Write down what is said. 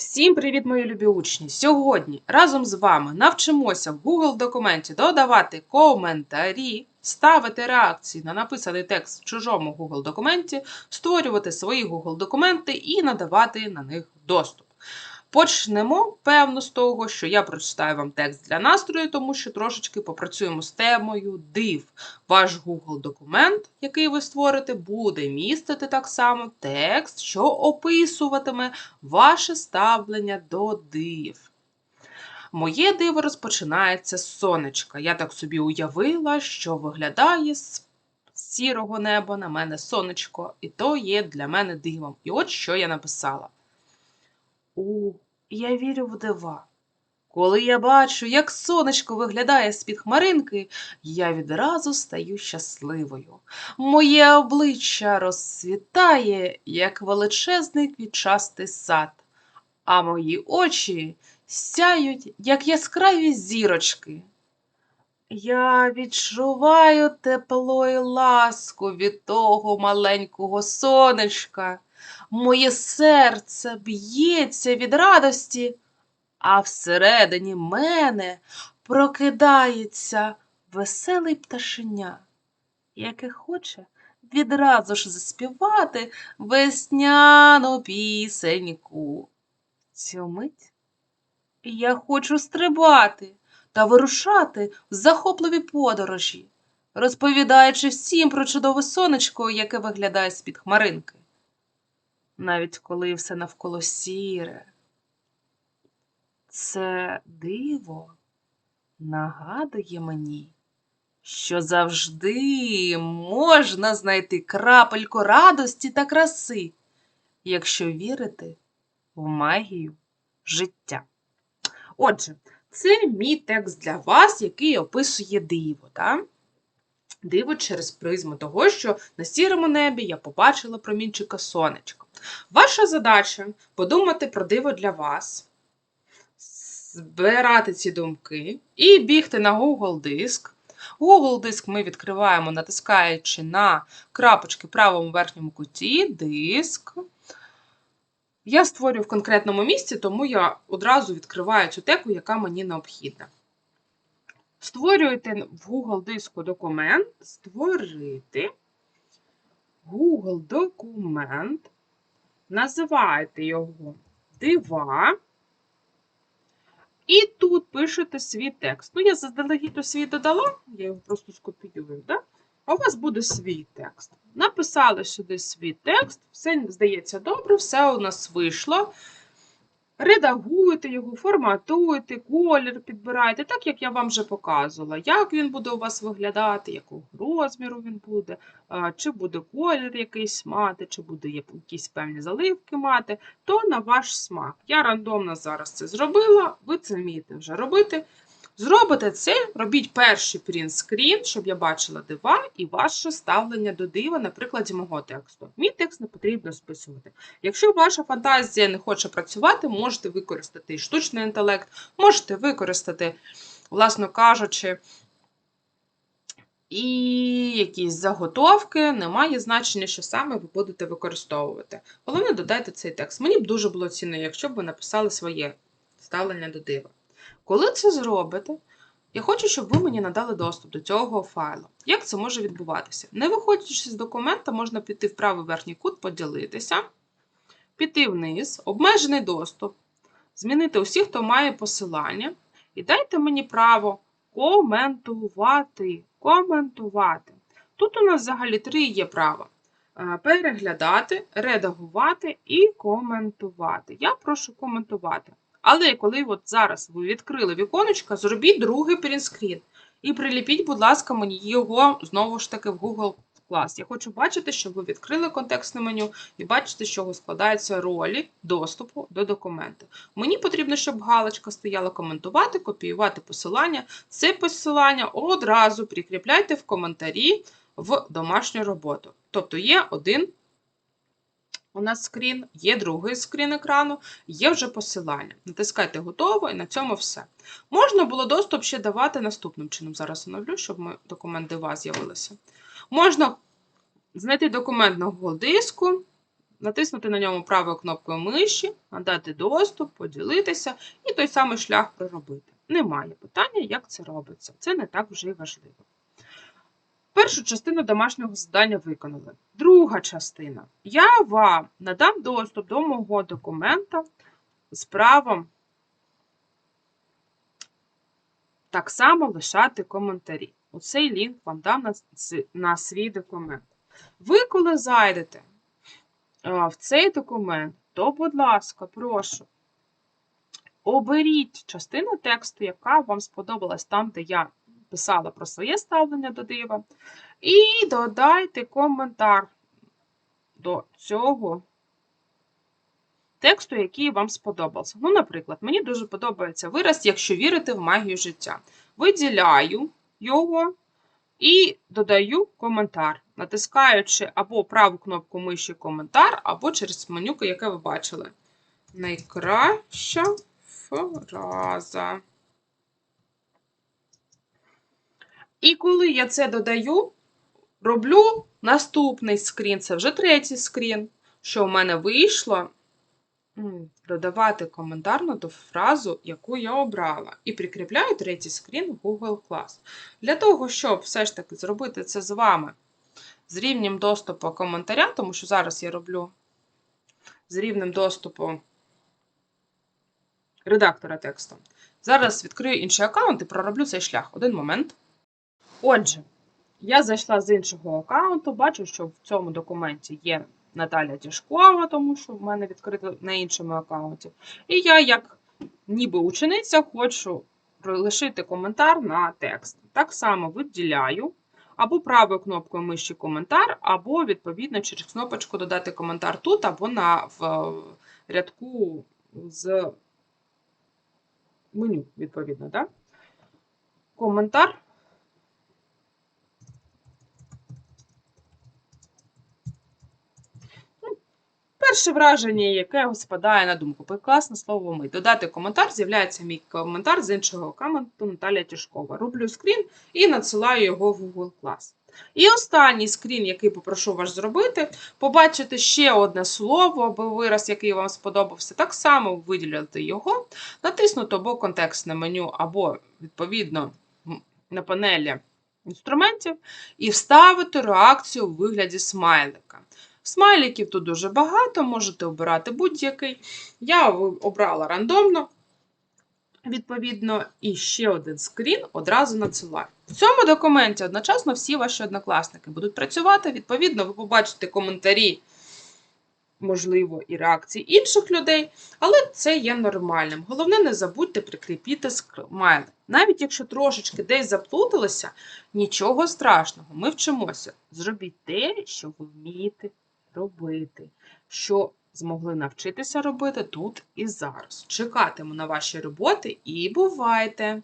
Всім привіт, мої любі учні! Сьогодні разом з вами навчимося в Google документі додавати коментарі, ставити реакції на написаний текст в чужому Google документі, створювати свої Google документи і надавати на них доступ. Почнемо, певно, з того, що я прочитаю вам текст для настрою, тому що трошечки попрацюємо з темою див. Ваш Google документ, який ви створите, буде містити так само текст, що описуватиме ваше ставлення до див. Моє диво розпочинається з сонечка. Я так собі уявила, що виглядає з сірого неба на мене сонечко, і то є для мене дивом. І от що я написала. У, я вірю в дива. Коли я бачу, як сонечко виглядає з-під хмаринки, я відразу стаю щасливою. Моє обличчя розцвітає, як величезний квітчастий сад, а мої очі сяють, як яскраві зірочки. Я відчуваю тепло і ласку від того маленького сонечка. Моє серце б'ється від радості, а всередині мене прокидається веселий пташеня, яке хоче відразу ж заспівати весняну пісеньку. Цю мить я хочу стрибати та вирушати в захопливі подорожі, розповідаючи всім про чудове сонечко, яке виглядає з-під хмаринки навіть коли все навколо сіре. Це диво нагадує мені, що завжди можна знайти крапельку радості та краси, якщо вірити в магію життя. Отже, це мій текст для вас, який описує диво. Так? Диво через призму того, що на сірому небі я побачила промінчика сонечка. Ваша задача подумати про диво для вас, збирати ці думки і бігти на Google диск. Google диск ми відкриваємо, натискаючи на крапочки в правому верхньому куті, диск. Я створюю в конкретному місці, тому я одразу відкриваю цю теку, яка мені необхідна. Створюєте в Google диску документ, створити Google документ, називаєте його дива. І тут пишете свій текст. Ну, я заздалегідь свій додала, я його просто скопіюю, да? а у вас буде свій текст. Написали сюди свій текст, все здається добре, все у нас вийшло. Редагуєте його, форматуєте, колір підбираєте, так як я вам вже показувала, як він буде у вас виглядати, якого розміру він буде, чи буде колір якийсь мати, чи буде якісь певні заливки мати, то на ваш смак. Я рандомно зараз це зробила, ви це вмієте вже робити. Зробите це, робіть перший принт-скрін, щоб я бачила дива і ваше ставлення до дива на прикладі мого тексту. Мій текст не потрібно списувати. Якщо ваша фантазія не хоче працювати, можете використати і штучний інтелект, можете використати, власно кажучи, і якісь заготовки, немає значення, що саме ви будете використовувати. Головне, додайте цей текст. Мені б дуже було цінно, якщо б ви написали своє ставлення до дива. Коли це зробите, я хочу, щоб ви мені надали доступ до цього файлу. Як це може відбуватися? Не виходячи з документа, можна піти в правий верхній кут, поділитися, піти вниз, обмежений доступ, змінити усіх, хто має посилання, і дайте мені право коментувати. Коментувати. Тут у нас взагалі три є права: е, переглядати, редагувати і коментувати. Я прошу коментувати. Але коли от зараз ви відкрили віконечко, зробіть другий принтскрін. І приліпіть, будь ласка, мені його знову ж таки в Google Class. Я хочу бачити, щоб ви відкрили контекстне меню і бачите, з чого складаються ролі доступу до документу. Мені потрібно, щоб галочка стояла коментувати, копіювати посилання. Це посилання одразу прикріпляйте в коментарі в домашню роботу. Тобто є один у нас скрін, є другий скрін екрану, є вже посилання. Натискайте готово і на цьому все. Можна було доступ ще давати наступним чином. Зараз оновлю, щоб документ дива з'явилися. Можна знайти документ на Google диску, натиснути на ньому правою кнопкою миші, надати доступ, поділитися і той самий шлях проробити. Немає питання, як це робиться. Це не так вже й важливо. Першу частину домашнього завдання виконали. Друга частина. Я вам надам доступ до мого документа з правом так само лишати коментарі. Оцей лінк вам дам на, на свій документ. Ви, коли зайдете в цей документ, то, будь ласка, прошу, оберіть частину тексту, яка вам сподобалась там, де я писала про своє ставлення до дива, і додайте коментар до цього тексту, який вам сподобався. Ну, наприклад, мені дуже подобається вираз, якщо вірити в магію життя. Виділяю його і додаю коментар, натискаючи або праву кнопку миші коментар, або через меню, яке ви бачили. Найкраща фраза. І коли я це додаю, роблю наступний скрін, це вже третій скрін, що в мене вийшло додавати коментар на ту фразу, яку я обрала, і прикріпляю третій скрін в Google Class. Для того, щоб все ж таки зробити це з вами з рівнем доступу коментаря, тому що зараз я роблю з рівнем доступу редактора тексту. Зараз відкрию інший аккаунт і пророблю цей шлях. Один момент. Отже, я зайшла з іншого аккаунту, бачу, що в цьому документі є Наталя Тяжкова, тому що в мене відкрито на іншому аккаунті. І я, як ніби учениця, хочу лишити коментар на текст. Так само виділяю або правою кнопкою миші коментар, або, відповідно, через кнопочку додати коментар тут, або на в е, рядку з меню, відповідно, да? Коментар. Перше враження, яке спадає на думку. Прекрасне слово ми. Додати коментар, з'являється мій коментар з іншого аккаунту Наталія Тяжкова. Роблю скрін і надсилаю його в Google Class. І останній скрін, який попрошу вас зробити, побачите ще одне слово або вираз, який вам сподобався. Так само виділяти його, натиснути або контекстне меню, або, відповідно, на панелі інструментів, і вставити реакцію у вигляді смайлика. Смайликів тут дуже багато, можете обирати будь-який. Я обрала рандомно, відповідно, і ще один скрін одразу надсилаю. В цьому документі одночасно всі ваші однокласники будуть працювати. Відповідно, ви побачите коментарі, можливо, і реакції інших людей, але це є нормальним. Головне, не забудьте прикріпити смайлик. Навіть якщо трошечки десь заплуталися, нічого страшного, ми вчимося. Зробіть те, що ви вмієте робити, що змогли навчитися робити тут і зараз. Чекатиму на ваші роботи і бувайте!